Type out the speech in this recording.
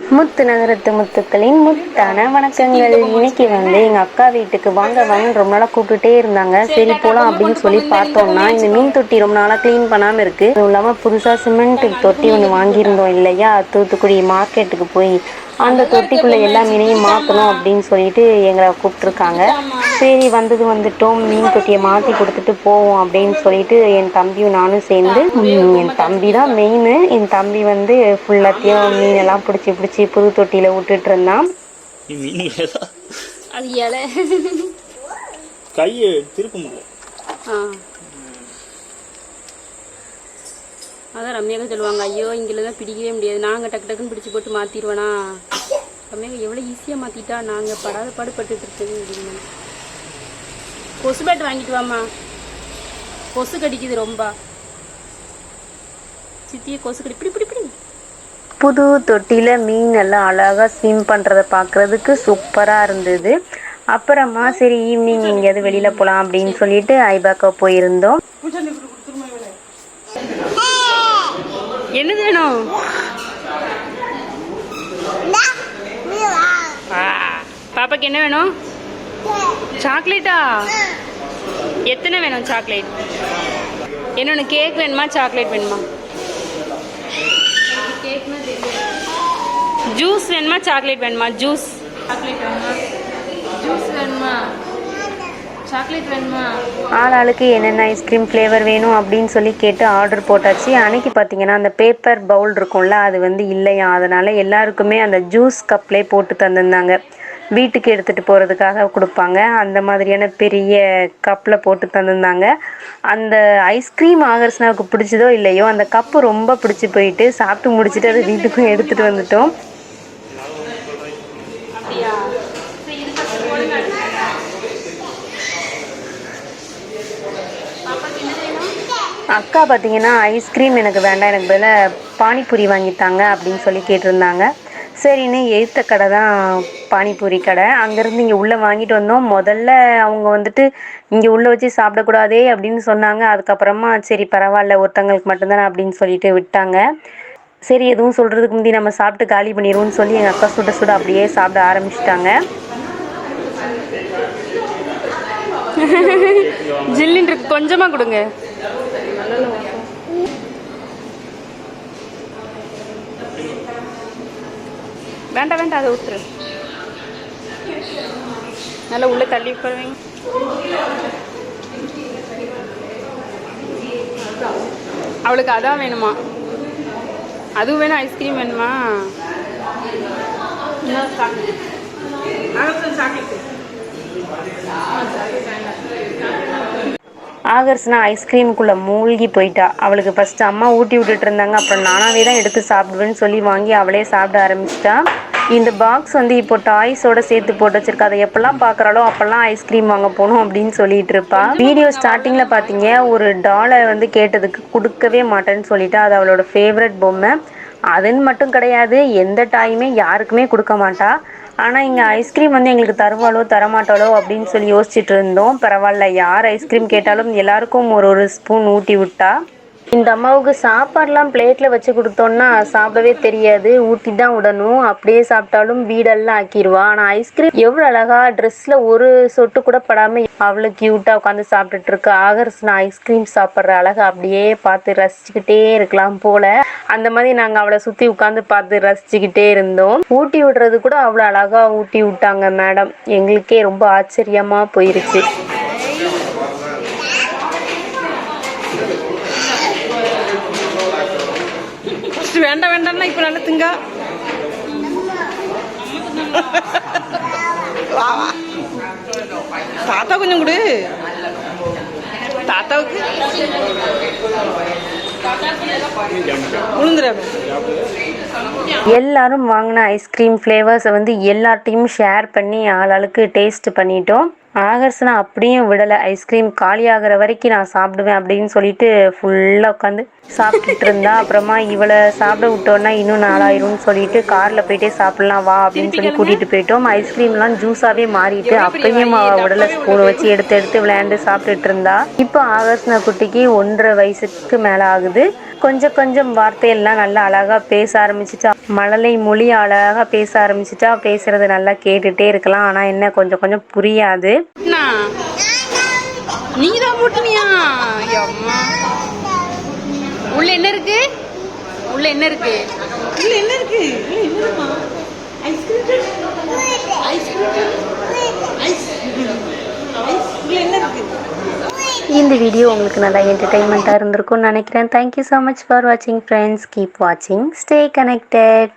முத்து நகரத்து முத்துக்களின் முத்தான வணக்கங்கள். இன்னைக்கு வந்து எங்க அக்கா வீட்டுக்கு வாங்க வாங்க ரொம்ப நாளா கூப்பிட்டுட்டே இருந்தாங்க. சரி போலாம் அப்படின்னு சொல்லி பார்த்தோம்னா இந்த மீன் தொட்டி ரொம்ப நாளா க்ளீன் பண்ணாம இருக்கு. அதுவும் இல்லாம புதுசா சிமெண்ட் தொட்டி ஒன்று வாங்கியிருந்தோம் இல்லையா? தூத்துக்குடி மார்க்கெட்டுக்கு போய் அந்த தொட்டிக்குள்ள எல்லா மீனையும் மாற்றணும் அப்படின்னு சொல்லிட்டு எங்களை கூப்பிட்டுருக்காங்க. சரி வந்தது வந்துட்டோம். மீன் தொட்டியை மாற்றி கொடுத்துட்டு போவோம் அப்படின்னு சொல்லிட்டு என் தம்பியும் நானும் சேர்ந்து என் தம்பி தான் மெயின் என் தம்பி வந்து ஃபுல்லாத்தையும் மீனெல்லாம் பிடிச்சி பிடிச்சி புது தொட்டியில் விட்டுட்டு இருந்தான் அது இலை. கையை திருப்ப முடியல அதான் ரம்யாக்கா சொல்லுவாங்க ஐயோ இங்கில தான் பிடிக்கவே முடியாது. நாங்கள் டக்கு டக்குன்னு பிடிச்சி போட்டு மாற்றிடுவோனா ரம்யாக்கா எவ்வளோ ஈஸியாக மாற்றிட்டா நாங்கள் படாத பாடுபட்டுட்டு இருக்குது அப்படின்னு. கொசு பேட் வாங்கிட்டு வாம்மா. கொசு கடிக்குது ரொம்ப. சித்தியை கொசு கடி பிடி பிடி பிடி. புது தொட்டியில் மீன் எல்லாம் அழகாக ஸ்விம் பண்ணுறத பார்க்குறதுக்கு சூப்பராக இருந்தது. அப்புறமா சரி ஈவினிங் எங்கேயாவது வெளியில் போகலாம் அப்படின்னு சொல்லிட்டு ஐபாக்கா போயிருந்தோம். என்னது வேணும்? ஆ, பாப்பாக்கு என்ன வேணும்? சாக்லேட்டா? எத்தனை வேணும் சாக்லேட்? என்னொன்று கேக் வேணுமா சாக்லேட் வேணுமா? ஜூஸ் வேணுமா சாக்லேட் வேணுமா? ஜூஸ். சாக்லேட் வேணுமா ஜூஸ் வேணுமா? சாக்லேட் வேணுமா? ஆள் ஆளுக்கு என்னென்ன ஐஸ்கிரீம் ஃப்ளேவர் வேணும் அப்படின்னு சொல்லி கேட்டு ஆர்டர் போட்டாச்சு. அன்னைக்கு பார்த்தீங்கன்னா அந்த பேப்பர் பவுல் இருக்கும்ல அது வந்து இல்லையா? அதனால் எல்லாருக்குமே அந்த ஜூஸ் கப்லே போட்டு தந்திருந்தாங்க. வீட்டுக்கு எடுத்துகிட்டு போகிறதுக்காக கொடுப்பாங்க. அந்த மாதிரியான பெரிய கப்பில் போட்டு தந்திருந்தாங்க. அந்த ஐஸ்கிரீம் ஆகர்ஸ்னாவுக்கு பிடிச்சதோ இல்லையோ அந்த கப்பு ரொம்ப பிடிச்சி போயிட்டு சாப்பிட்டு முடிச்சுட்டு அதை வீட்டுக்கும் எடுத்துகிட்டு வந்துட்டோம் அப்படியா சரி, இது first போடுங்க. பாப்பாக்கு என்ன வேணும் அக்கா பார்த்தீங்கன்னா ஐஸ்கிரீம் எனக்கு வேண்டாம் எனக்கு பதிலாக பானிபூரி வாங்கித்தாங்க அப்படின்னு சொல்லி கேட்டிருந்தாங்க. சரின்னு எழுத்த கடை தான் பானிபூரி கடை. அங்கேருந்து இங்கே உள்ளே வாங்கிட்டு வந்தோம். முதல்ல அவங்க வந்துட்டு இங்கே உள்ளே வச்சு சாப்பிடக்கூடாதே அப்படின்னு சொன்னாங்க. அதுக்கப்புறமா சரி பரவாயில்ல ஒருத்தங்களுக்கு மட்டும்தானே அப்படின்னு சொல்லிட்டு விட்டாங்க. சரி எதுவும் சொல்கிறதுக்கு முந்தி நம்ம சாப்பிட்டு காலி பண்ணிடுவோம்னு சொல்லி எங்கள் அக்கா சுட சுட அப்படியே சாப்பிட ஆரம்பிச்சிட்டாங்க. ஜில்லின் கொஞ்சமாக கொடுங்க. வேண்டாம் வேண்டாம் அதை விட்டுரு நல்லா உள்ள தள்ளி உட்காருவீங்க அவளுக்கு அதான் வேணுமா? அதுவும் வேணும் ஐஸ்கிரீம் வேணுமா? ஆகர்ஸ்னா ஐஸ்கிரீமுக்குள்ளே மூழ்கி போயிட்டா. அவளுக்கு ஃபஸ்ட்டு அம்மா ஊட்டி விட்டுட்டு இருந்தாங்க. அப்புறம் நானாவே தான் எடுத்து சாப்பிடுவேன்னு சொல்லி வாங்கி அவளே சாப்பிட ஆரம்பிச்சிட்டா. இந்த பாக்ஸ் வந்து இப்போ டாய்ஸோட சேர்த்து போட்டு வச்சிருக்கா. அதை எப்பெல்லாம் பார்க்குறாலோ அப்பெல்லாம் ஐஸ்கிரீம் வாங்க போகணும் அப்படின்னு சொல்லிட்டு இருப்பா. வீடியோ ஸ்டார்டிங்கில் பார்த்தீங்க ஒரு டாலர் வந்து கேட்டதுக்கு கொடுக்கவே மாட்டேன்னு சொல்லிட்டா. அது அவளோட ஃபேவரட் பொம்மை. அதுன்னு மட்டும் கிடையாது எந்த டாயுமே யாருக்குமே கொடுக்க மாட்டா. ஆனால் இங்கே ஐஸ்கிரீம் வந்து எங்களுக்கு தருவாளோ தரமாட்டாளோ அப்படின்னு சொல்லி யோசிச்சுட்டு இருந்தோம். பரவாயில்ல யார் ஐஸ்கிரீம் கேட்டாலும் எல்லாருக்கும் ஒரு ஒரு ஸ்பூன் ஊட்டி விட்டா. இந்த அம்மாவுக்கு சாப்பாடுலாம் பிளேட்டில் வச்சு கொடுத்தோன்னா சாப்பிடவே தெரியாது. ஊற்றி தான் விடணும் அப்படியே சாப்பிட்டாலும் வீடெல்லாம் ஆக்கிடுவா ஆனால் ஐஸ்கிரீம் எவ்வளோ அழகா ட்ரெஸ்ஸில் ஒரு சொட்டு கூட படாமல் அவ்வளோ க்யூட்டாக உட்காந்து சாப்பிட்டுட்டு இருக்கு. ஆகர்ஸ் நான் ஐஸ்கிரீம் சாப்பிட்ற அழகை அப்படியே பார்த்து ரசிச்சுக்கிட்டே இருக்கலாம் போல. அந்த மாதிரி நாங்கள் அவளை சுற்றி உட்காந்து பார்த்து ரசிச்சுக்கிட்டே இருந்தோம். ஊட்டி விடுறது கூட அவ்வளோ அழகா ஊட்டி விட்டாங்க மேடம் எங்களுக்கே ரொம்ப ஆச்சரியமாக போயிருச்சு. வேண்டாம் வேண்டாம்னா இப்போ நல்லா திங்க. தாத்தா கொஞ்சம் கொடு. தாத்தாவுக்கு? எல்லாரும் வாங்கின ஐஸ்கிரீம் ஃப்ளேவர்ஸை வந்து எல்லார்ட்டையும் ஷேர் பண்ணி ஆளாளுக்கு டேஸ்ட் பண்ணிட்டோம். ஆகர்ஸ் நான் அப்படியும் விடலை. ஐஸ்கிரீம் காலி ஆகிற வரைக்கும் நான் சாப்பிடுவேன் அப்படின்னு சொல்லிட்டு ஃபுல்லாக உட்காந்து சாப்பிட்டுட்டு இருந்தா அப்புறமா இவளை சாப்பிட விட்டோன்னா இன்னும் நாளாயிரும்னு சொல்லிட்டு கார்ல போயிட்டே சாப்பிடலாம் வா அப்படின்னு சொல்லி கூட்டிட்டு போயிட்டோம். ஐஸ்கிரீம்லாம் ஜூஸாவே மாறிட்டு அப்பயும் அவ உடல ஸ்பூன் வச்சு எடுத்து எடுத்து விளையாண்டு சாப்பிட்டுட்டு இருந்தா. இப்போ ஆகர்ஷ்ண குட்டிக்கு ஒன்றரை வயசுக்கு மேல ஆகுது. கொஞ்சம் கொஞ்சம் வார்த்தையெல்லாம் நல்லா அழகா பேச ஆரம்பிச்சிட்டா. மழலை மொழி அழகா பேச ஆரம்பிச்சிட்டா. பேசுறது நல்லா கேட்டுட்டே இருக்கலாம். ஆனா என்ன கொஞ்சம் கொஞ்சம் புரியாது. நீ தான் போட்டுனியா? அம்மா உள்ள என்ன இருக்கு? உள்ள என்ன இருக்கு? உள்ள என்ன இருக்கு? உள்ள என்னதுமா ஐஸ்கிரீம் ஐஸ்கிரீம் ஐஸ் ஐஸ் உள்ள என்ன இருக்கு? இந்த வீடியோ உங்களுக்கு நல்லா என்டர்டைன்மெண்ட்டாக இருந்திருக்கும்னு நினைக்கிறேன். தேங்க்யூ ஸோ மச் ஃபார் வாட்சிங் ஃப்ரெண்ட்ஸ் கீப் வாட்சிங் ஸ்டே கனெக்டட்